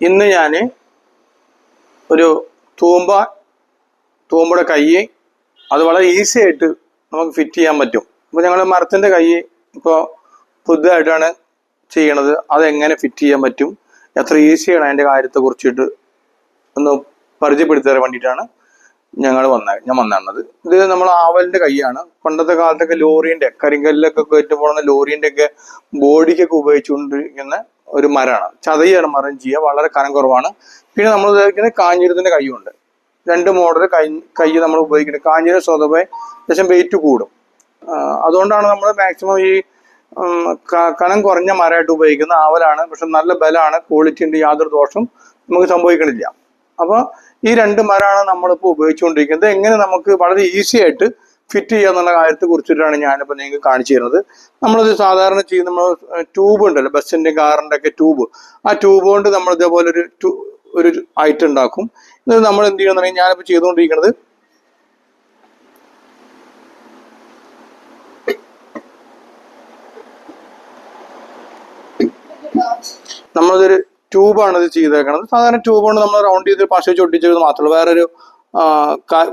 ഇന്ന് ഞാൻ ഒരു തൂമ്പ തൂമ്പയുടെ കൈ അത് വളരെ ഈസി ആയിട്ട് നമുക്ക് ഫിറ്റ് ചെയ്യാൻ പറ്റും. ഇപ്പോൾ ഞങ്ങൾ മരത്തിന്റെ കൈ ഇപ്പോൾ പുതുതായിട്ടാണ് ചെയ്യണത്. അതെങ്ങനെ ഫിറ്റ് ചെയ്യാൻ പറ്റും? എത്ര ഈസിയാണ് അതിന്റെ കാര്യത്തെ കുറിച്ചിട്ട് ഒന്ന് പരിചയപ്പെടുത്തി തരാൻ വേണ്ടിയിട്ടാണ് ഞങ്ങൾ വന്ന ഞാൻ വന്നത്. ഇത് നമ്മൾ ആവലിന്റെ കൈയാണ് പണ്ടത്തെ കാലത്തൊക്കെ ലോറിന്റെ കരിങ്കല്ലൊക്കെ കയറ്റി പോകുന്ന ഒക്കെ ബോഡിക്കൊക്കെ ഉപയോഗിച്ചുകൊണ്ടിരിക്കുന്ന ഒരു മരമാണ്. ചതയാണ് മരം ചെയ്യുക വളരെ കനം കുറവാണ്. പിന്നെ നമ്മൾ ഉപയോഗിക്കുന്നത് കാഞ്ഞിരത്തിന്റെ കൈയുണ്ട്. രണ്ട് മോഡൽ കൈ കൈ നമ്മൾ ഉപയോഗിക്കുന്നത്. കാഞ്ഞിരം സ്വതവേ അത്യാവശ്യം വെയിറ്റ് കൂടും. അതുകൊണ്ടാണ് നമ്മൾ മാക്സിമം ഈ കനം കുറഞ്ഞ മരമായിട്ട് ഉപയോഗിക്കുന്ന ആവലാണ്. പക്ഷെ നല്ല ബലമാണ്. ക്വാളിറ്റി ഉണ്ട് യാതൊരു ദോഷം നമുക്ക് സംഭവിക്കണില്ല. അപ്പോൾ ഈ രണ്ട് മരമാണ് നമ്മളിപ്പോൾ ഉപയോഗിച്ചുകൊണ്ടിരിക്കുന്നത്. എങ്ങനെ നമുക്ക് വളരെ ഈസി ആയിട്ട് ഫിറ്റ് ചെയ്യുക എന്നുള്ള കാര്യത്തെ കുറിച്ചിട്ടാണ് ഞാനിപ്പോൾ നിങ്ങൾക്ക് കാണിച്ചു തരുന്നത് നമ്മളത് സാധാരണ ചെയ്യുന്ന നമ്മൾ ട്യൂബ് ഉണ്ടല്ലോ ബസ്സിന്റെ കാറിന്റെ ഒക്കെ ട്യൂബ് ആ ട്യൂബ് കൊണ്ട് നമ്മൾ ഇതേപോലെ ഒരു ട്യൂ ഒരു ഐറ്റം ഉണ്ടാക്കും. ഇത് നമ്മൾ എന്ത് ചെയ്യണമെന്നുണ്ടെങ്കിൽ ഞാനിപ്പോൾ ചെയ്തുകൊണ്ടിരിക്കുന്നത് നമ്മളിതൊരു ട്യൂബാണ് ഇത് ചെയ്തേക്കുന്നത് സാധാരണ ട്യൂബ് കൊണ്ട് നമ്മൾ റൗണ്ട് ചെയ്ത് പശ ചൊട്ടിച്ചത് മാത്രമേ ഉള്ളൂ. വേറൊരു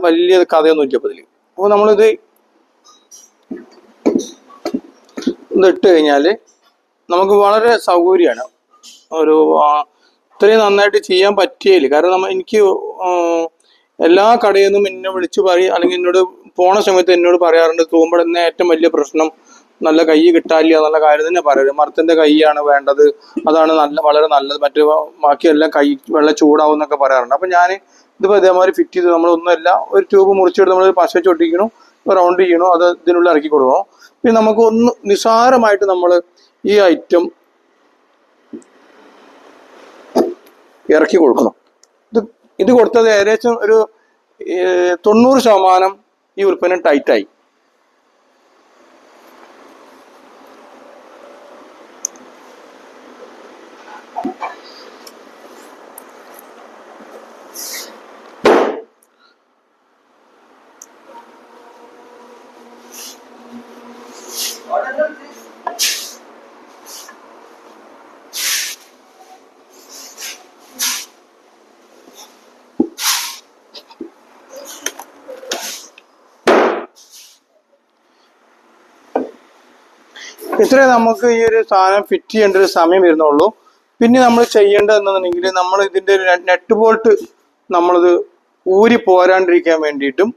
വലിയ കഥയൊന്നും ഇല്ല ഇപ്പൊ ഇതിൽ. അപ്പോൾ നമ്മളിത് ഇത് ഇട്ട് കഴിഞ്ഞാൽ നമുക്ക് വളരെ സൗകര്യമാണ്. ഒരു ഇത്രയും നന്നായിട്ട് ചെയ്യാൻ പറ്റിയില്ല കാരണം നമ്മ എനിക്ക് എല്ലാ കടയിൽ നിന്നും എന്നെ വിളിച്ച് പറയും അല്ലെങ്കിൽ എന്നോട് പോണ സമയത്ത് എന്നോട് പറയാറുണ്ട് തൂമ്പടുന്ന ഏറ്റവും വലിയ പ്രശ്നം നല്ല കൈ കിട്ടാനില്ല എന്നുള്ള കാര്യം തന്നെ പറയുന്നത് മരത്തിന്റെ കൈയാണ് വേണ്ടത്. അതാണ് നല്ല വളരെ നല്ലത്. മറ്റു ബാക്കിയെല്ലാം കൈ വെള്ളം ചൂടാവും എന്നൊക്കെ പറയാറുണ്ട്. അപ്പൊ ഞാൻ ഇതിപ്പോ ഇതേമാതിരി ഫിറ്റ് ചെയ്ത് നമ്മളൊന്നുമല്ല ഒരു ട്യൂബ് മുറിച്ചെടുത്ത് നമ്മൾ പശ ചൊട്ടിക്കണു റൗണ്ട് ചെയ്യണോ അത് ഇതിനുള്ളിൽ ഇറക്കി കൊടുക്കണം. പിന്നെ നമുക്ക് ഒന്ന് നിസാരമായിട്ട് നമ്മൾ ഈ ഐറ്റം ഇറക്കി കൊടുക്കണം. ഇത് ഇത് കൊടുത്തത് ഏകദേശം ഒരു തൊണ്ണൂറ് ശതമാനം ഈ ഉൽപ്പന്നം ടൈറ്റായി ഇത്രേ നമുക്ക് ഈ ഒരു സാധനം ഫിറ്റ് ചെയ്യേണ്ട ഒരു സമയം വരുന്നുള്ളൂ. പിന്നെ നമ്മൾ ചെയ്യേണ്ടതെന്നുണ്ടെങ്കിൽ നമ്മൾ ഇതിന്റെ ഒരു നെറ്റ് ബോൾട്ട് നമ്മളിത് ഊരി പോരാണ്ടിരിക്കാൻ വേണ്ടിയിട്ടും